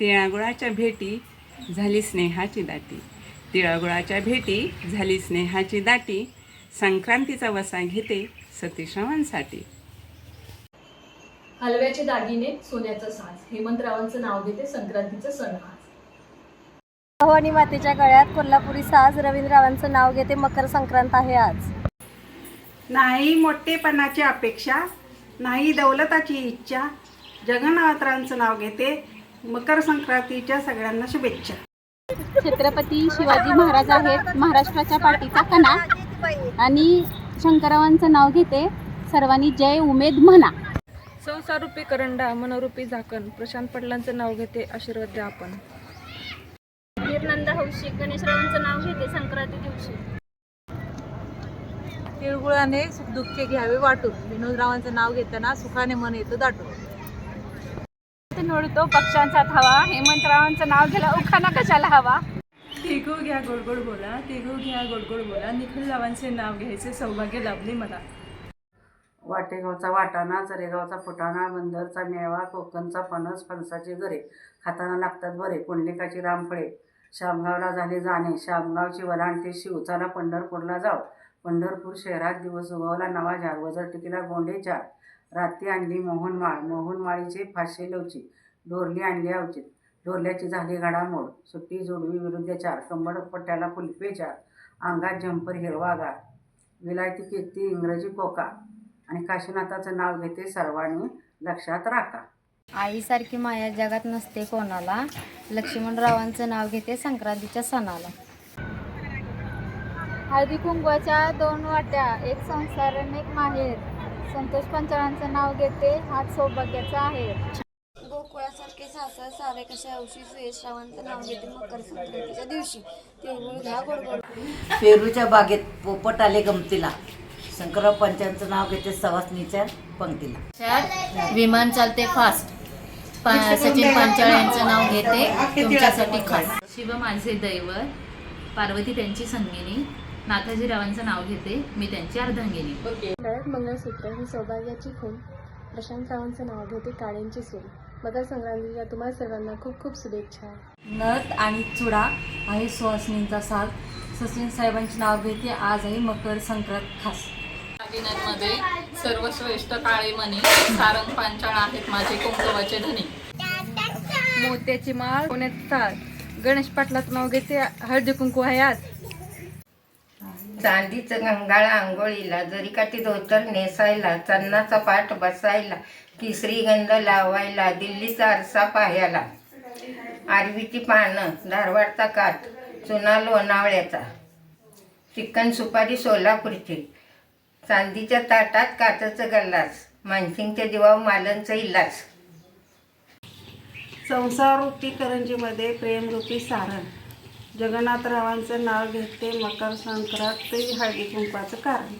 तिळागुळाच्या भेटी झाली स्नेहाची दाटी. तिळागुळाच्या भेटी झाली स्नेहाची दाटी. संक्रांतीचा वसा घेते सतीश्रवांसाठी हलव्याचे दागिने सोन्याचं साज. हेमंतरावांचं नाव घेते संक्रांतीचं सण भवानी मातेच्या गळ्यात कोल्हापुरी साज. रवींद्ररावांचं नाव घेते मकर संक्रांत आहे आज. नाही मोठेपणाची अपेक्षा नाही दौलताची इच्छा जगन्नाथरांचं नाव घेते मकर संक्रांतीच्या सगळ्यांना शुभेच्छा. छत्रपती शिवाजी महाराज आहेत महाराष्ट्राच्या पाठीचा कणा. आणि शंकररावांचं नाव घेते सर्वांनी जय उमेद म्हणा. संसारूपी करंडा मनोरूपी झाकण प्रशांत पडलांचं नाव घेते आशीर्वाद द्या आपण. वीरनंद हौशी गणेशरावांचं नाव घेते संक्रांती दिवशी. तिळगुळाने दुःखे घ्यावे वाटून विनोदरावांचं नाव घेताना सुखाने मन येतं दाटून. मिळतो पक्ष्यांचा धावा हेमंतरावांचं नाव घ्यायला उखाना कशाला हवा? तिघो घ्या गोडगोड बोला. तिघो घ्या गोडगोड बोला. निखिल रावांचे नाव घ्यायचे सौभाग्य लाभले मला. वाटेगावचा वाटाणा जरेगावचा फुटाणा बंदरचा मेवा कोकणचा फणस फणसाचे घरे. खाताना लागतात बरे. पुंडलिकाची रामफळे. शामगावला झाले जाणे. शामगावची वलांडते शिवचाला पंढरपूरला जाव पंढरपूर शहरात दिवस उगवला नवा जार वजर टिकीला गोंडे चार रात्री आणली मोहनमाळ मोहनमाळीचे फाशे लवचिक. डोरली आणली अवचित डोरल्याची झाली घडामोड. सुट्टी जोडवी विरुद्ध चार. कंबड पट्ट्याला कुलपे चार. अंगात झंपर हिरवागार विलायती कीर्ती इंग्रजी कोका. आणि काशीनाथाचं नाव घेते सर्वांनी लक्षात राखा. आईसारखी माया जगात नसते कोणाला. लक्ष्मणरावांचं नाव घेते संक्रांतीच्या सणाला. हळदी कुंकवाच्या दोन वाट्या. एक संसार आणि एक माहेर. संतोष पंचाळांचं नाव घेते. हात सौभाग्याचा आहे. गोकुळासारखे सासर सारे कसे औषधी सुयशरावांचं नाव घेते मकर संक्रांतीच्या दिवशी. तिळगुळ घ्या गोडगोड पेरूच्या बागेत पोपट आले गमतीला. शंकरराव पंचांचं नाव घेते सवासनीच्या पंक्तीला. विमान चालते फास्ट. सचिन पांचाळ यांचं नाव घेते. तुमच्यासाठी खास. शिव माझे दैवत. पार्वती त्यांची संगिनी. नाथाजीरावांचं नाव घेते. मी त्यांची अर्धांगिनी. गळ्यात मंगळसूत्र ही सौभाग्याची खून प्रशांत रावांचं नाव घेते काळ्यांची सून. मकर संक्रांतीच्या तुम्हाला सर्वांना खूप खूप शुभेच्छा. नथ आणि चुडा आहे सुहासनींचा साथ. सचिन साहेबांचे नाव घेते. आज आहे मकर संक्रांत खास. दागिन्यांमध्ये सर्वश्रेष्ठ काळे मणी सारंग पांचाळ आहेत माझे कुंकवाचे धनी. मोत्याची माळ पुण्यात गणेश पाटलाचं नाव घेते. हळदी कुंकू आहे आज. चांदीचं गंगाळा आंघोळीला जरीकाठी धोतर नेसायला चन्नाचा पाठ बसायला केसरी लावायला दिल्लीचा आरसा पाहायला. आरवीची पानं धारवाडचा काठ चुना लोणावळ्याचा. चिकन सुपारी सोलापूरची. चांदीच्या ताटात काचाचं गल्लास मानसिंगच्या जीवावर मालनचं इलास संसार करंजीमध्ये प्रेमरूपी सारण जगन्नाथरावांचं नाव घेते मकर संक्रांत हळदी कुंकवाचं कारण.